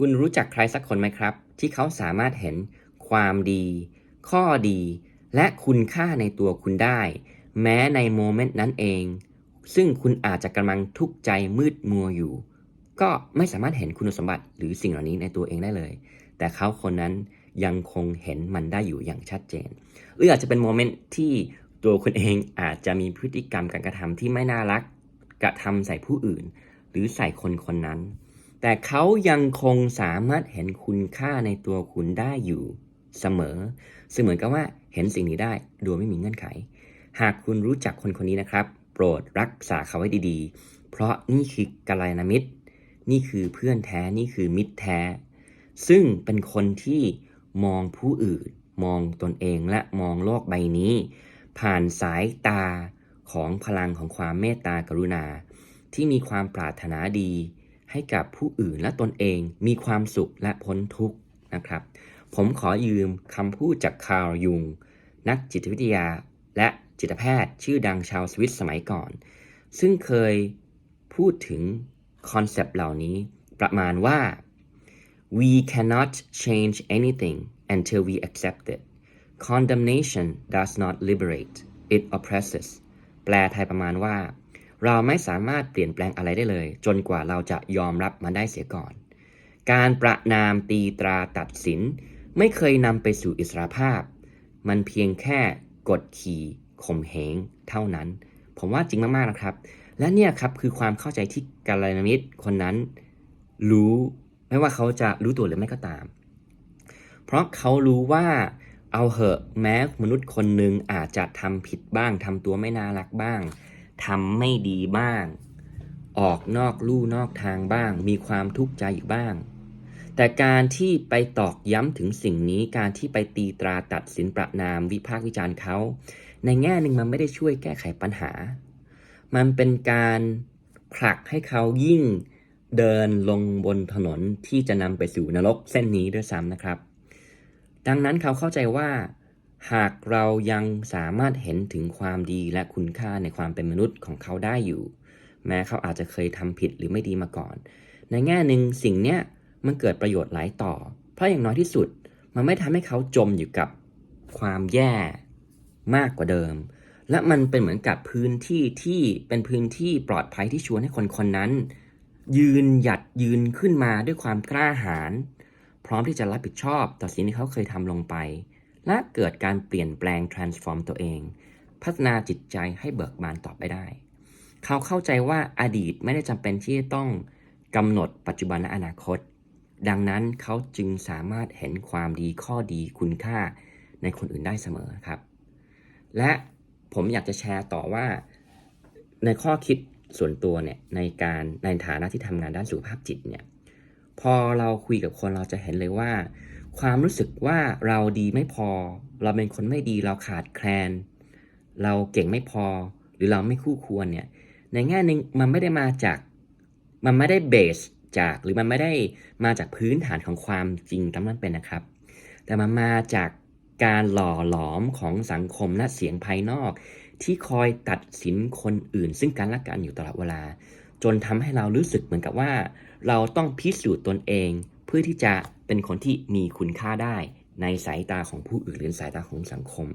คุณรู้จักใครสักคนไหมครับ ที่เขาสามารถเห็นความดี ข้อดี และคุณค่าในตัวคุณได้ แม้ในโมเมนต์นั้นเอง ซึ่งคุณอาจจะกำลังทุกข์ใจมืดมัวอยู่ ก็ไม่สามารถเห็นคุณสมบัติหรือสิ่งเหล่านี้ในตัวเองได้เลย แต่เขาคนนั้นยังคงเห็นมันได้อยู่อย่างชัดเจน หรืออาจจะเป็นโมเมนต์ที่ตัวคุณเองอาจจะมีพฤติกรรมการกระทำที่ไม่น่ารัก กระทำใส่ผู้อื่น หรือใส่คนคนนั้น แต่เขายังคงสามารถเห็นคุณค่าในตัวคุณได้อยู่เสมอซึ่งเหมือนกับว่าเห็นสิ่งนี้ได้โดยไม่มีเงื่อนไข หากคุณรู้จักคนคนนี้นะครับ โปรดรักษาเขาไว้ดีๆ เพราะนี่คือกัลยาณมิตร นี่คือเพื่อนแท้ นี่คือมิตรแท้ ซึ่งเป็นคนที่มองผู้อื่น มองตนเองและมองโลกใบนี้ ผ่านสายตาของพลังของความเมตตากรุณา ที่มีความปรารถนาดี ให้กับผู้อื่นและตนเองมีความสุขและพ้นทุกข์นะครับ ผมขอยืมคำพูดจากคาร์ยุง นักจิตวิทยาและจิตแพทย์ชื่อดังชาวสวิตสมัยก่อน ซึ่งเคยพูดถึงคอนเซปต์เหล่านี้ประมาณว่า we cannot change anything until we accept it condemnation does not liberate it oppresses แปลไทยประมาณว่า เราไม่สามารถเปลี่ยนแปลงอะไรได้เลย จนกว่าเราจะยอมรับมันได้เสียก่อน การประนามตีตราตัดสิน ไม่เคยนำไปสู่อิสรภาพ มันเพียงแค่กดขี่ข่มเหงเท่านั้น ผมว่าจริงมากๆนะครับ และเนี่ยครับคือความเข้าใจที่กาลยามิตรคนนั้นรู้ไม่ว่าเขาจะรู้ตัวหรือไม่ก็ตาม เพราะเขารู้ว่าเอาเหอะแม้มนุษย์คนหนึ่งอาจจะทำผิดบ้างทำตัวไม่น่ารักบ้าง ทำไม่ดีบ้าง ออกนอกลู่นอกทางบ้าง มีความทุกข์ใจอยู่บ้าง แต่การที่ไปตอกย้ำถึงสิ่งนี้ การที่ไปตีตราตัดสินประนามวิพากษ์วิจารณ์เขา ในแง่หนึ่งมันไม่ได้ช่วยแก้ไขปัญหา มันเป็นการผลักให้เขายิ่งเดินลงบนถนนที่จะนำไปสู่นรกเส้นนี้ด้วยซ้ำนะครับ ดังนั้นเขาเข้าใจว่า หากเรายังสามารถเห็นถึงความดีและคุณค่าในความเป็นมนุษย์ของเขาได้อยู่ แม้เขาอาจจะเคยทำผิดหรือไม่ดีมาก่อน ในแง่หนึ่งสิ่งเนี้ยมันเกิดประโยชน์หลายต่อ เพราะอย่างน้อยที่สุด มันไม่ทำให้เขาจมอยู่กับความแย่มากกว่าเดิม และมันเป็นเหมือนกับพื้นที่ที่เป็นพื้นที่ปลอดภัยที่ชวนให้คนคนนั้น ยืนหยัดยืนขึ้นมาด้วยความกล้าหาญพร้อมที่จะรับผิดชอบต่อสิ่งที่เขาเคยทำลงไป และเกิดการเปลี่ยนแปลง transform ตัวเอง พัฒนาจิตใจให้เบิกบานต่อไปได้ เขาเข้าใจว่าอดีตไม่ได้จำเป็นที่จะต้องกำหนดปัจจุบันและอนาคต ดังนั้นเขาจึงสามารถเห็นความดีข้อดีคุณค่าในคนอื่นได้เสมอครับ และผมอยากจะแชร์ต่อว่า ในข้อคิดส่วนตัวเนี่ยในการในฐานะที่ทำงานด้านสุขภาพจิตเนี่ยพอเราคุยกับคนเราจะเห็นเลยว่า ความรู้สึกว่าเราดีไม่พอ เราเป็นคนไม่ดีเราขาดแคลน เราเก่งไม่พอ หรือเราไม่คู่ควรเนี่ยในแง่หนึ่งมันไม่ได้มาจากมันไม่ได้เบสจากหรือมันไม่ได้มาจากพื้นฐานของความจริงตามนั้นเป็นนะครับ แต่มันมาจากการหล่อหลอมของสังคมและเสียงภายนอก ที่คอยตัดสินคนอื่น ซึ่งกันและกันอยู่ตลอดเวลา จนทำให้เรารู้สึกเหมือนกับว่า เราต้องพิสูจน์ตนเอง เพื่อที่จะ เป็นคนที่มีคุณค่าได้ในสายตาของผู้อื่นหรือสายตาของสังคม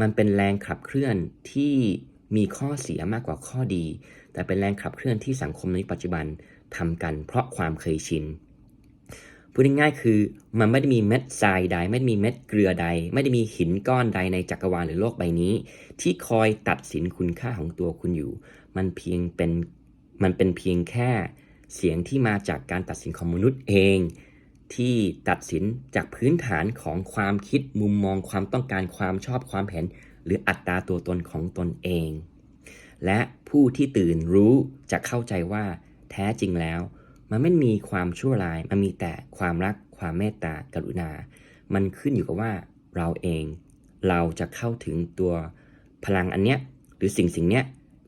มันเป็นแรงขับเคลื่อนที่มีข้อเสียมากกว่าข้อดี แต่เป็นแรงขับเคลื่อนที่สังคมในปัจจุบันทำกันเพราะความเคยชินพูดง่ายๆคือมันไม่ได้มีเม็ดทรายใด ไม่ได้มีเม็ดเกลือใด ไม่ได้มีหินก้อนใดในจักรวาลหรือโลกใบนี้ ที่คอยตัดสินคุณค่าของตัวคุณอยู่ มันเพียงเป็นมันเป็นเพียงแค่เสียงที่มาจากการตัดสินของมนุษย์เอง ที่ตัดสินจากพื้นฐานของความคิดมุมมองความต้องการความชอบความเห็น หรืออัตราตัวตนของตนเอง และผู้ที่ตื่นรู้จะเข้าใจว่าแท้จริงแล้ว มันไม่มีความชั่วร้าย มันมีแต่ความรัก ความเมตตากรุณา มันขึ้นอยู่กับว่าเราเองเราจะเข้าถึงตัวพลังอันเนี้ยหรือสิ่งสิ่งเนี้ย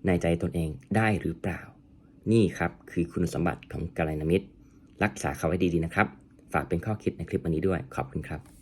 ในใจตนเองได้หรือเปล่า นี่ครับคือคุณสมบัติของกัลยาณมิตรรักษาเขาไว้ดีๆนะครับ ฝากเป็นข้อคิดในคลิปวันนี้ด้วยขอบคุณครับ